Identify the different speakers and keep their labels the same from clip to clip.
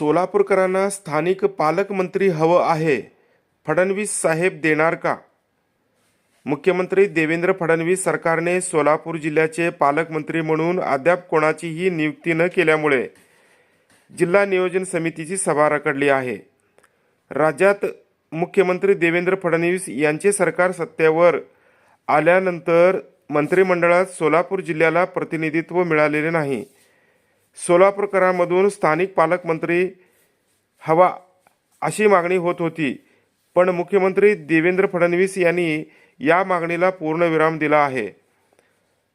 Speaker 1: सोलापूरकरांना स्थानिक पालकमंत्री हवं आहे. फडणवीस साहेब देणार का? मुख्यमंत्री देवेंद्र फडणवीस सरकारने सोलापूर जिल्ह्याचे पालकमंत्री म्हणून अद्याप कोणाचीही नियुक्ती न केल्यामुळे जिल्हा नियोजन समितीची सभा रखडली आहे. राज्यात मुख्यमंत्री देवेंद्र फडणवीस यांचे सरकार सत्तेवर आल्यानंतर मंत्रिमंडळात सोलापूर जिल्ह्याला प्रतिनिधित्व मिळालेले नाही. सोलापूरकरांमधून स्थानिक पालकमंत्री हवा अशी मागणी होत होती. पण मुख्यमंत्री देवेंद्र फडणवीस यांनी या मागणीला पूर्णविराम दिला आहे.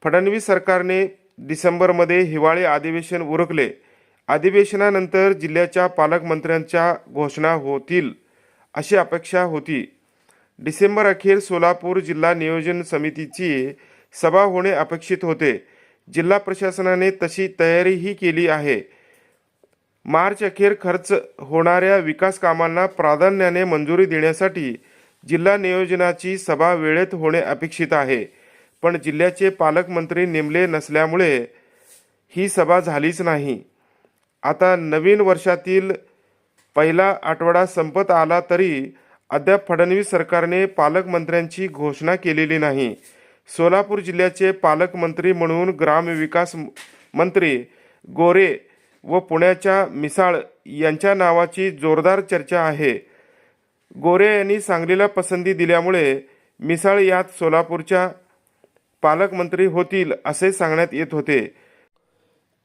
Speaker 1: फडणवीस सरकारने डिसेंबरमध्ये हिवाळी अधिवेशन उरकले. अधिवेशनानंतर जिल्ह्याच्या पालकमंत्र्यांच्या घोषणा होतील अशी अपेक्षा होती. डिसेंबर अखेर सोलापूर जिल्हा नियोजन समितीची सभा होणे अपेक्षित होते. जिल्हा प्रशासनाने तशी तयारीही केली आहे. मार्च अखेर खर्च होणाऱ्या विकास कामांना प्राधान्याने मंजुरी देण्यासाठी जिल्हा नियोजनाची सभा वेळेत होणे अपेक्षित आहे. पण जिल्ह्याचे पालकमंत्री नेमले नसल्यामुळे ही सभा झालीच नाही. आता नवीन वर्षातील पहिला आठवडा संपत आला तरी अद्याप फडणवीस सरकारने पालकमंत्र्यांची घोषणा केलेली नाही. सोलापूर जिल्ह्याचे पालकमंत्री म्हणून ग्रामविकास मंत्री गोरे व पुण्याच्या मिसाळ यांच्या नावाची जोरदार चर्चा आहे. गोरे यांनी सांगलीला पसंती दिल्यामुळे मिसाळ यात सोलापूरच्या पालकमंत्री होतील असे सांगण्यात येत होते.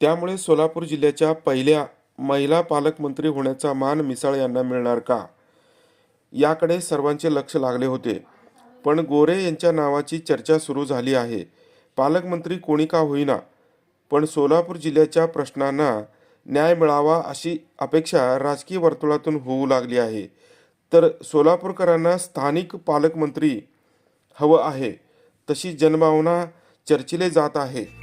Speaker 1: त्यामुळे सोलापूर जिल्ह्याच्या पहिल्या महिला पालकमंत्री होण्याचा मान मिसाळ यांना मिळणार का? याकडे सर्वांचे लक्ष लागले होते. पण गोरे यांच्या नावाची चर्चा सुरू झाली आहे. पालकमंत्री कोणी का होईना. पण सोलापूर जिल्ह्याच्या प्रश्नांना न्याय मिळावा अशी अपेक्षा राजकीय वर्तुळातून होऊ लागली आहे. तर सोलापूरकरांना स्थानिक पालकमंत्री हवं आहे. तशी जनभावना चर्चिले जात आहे.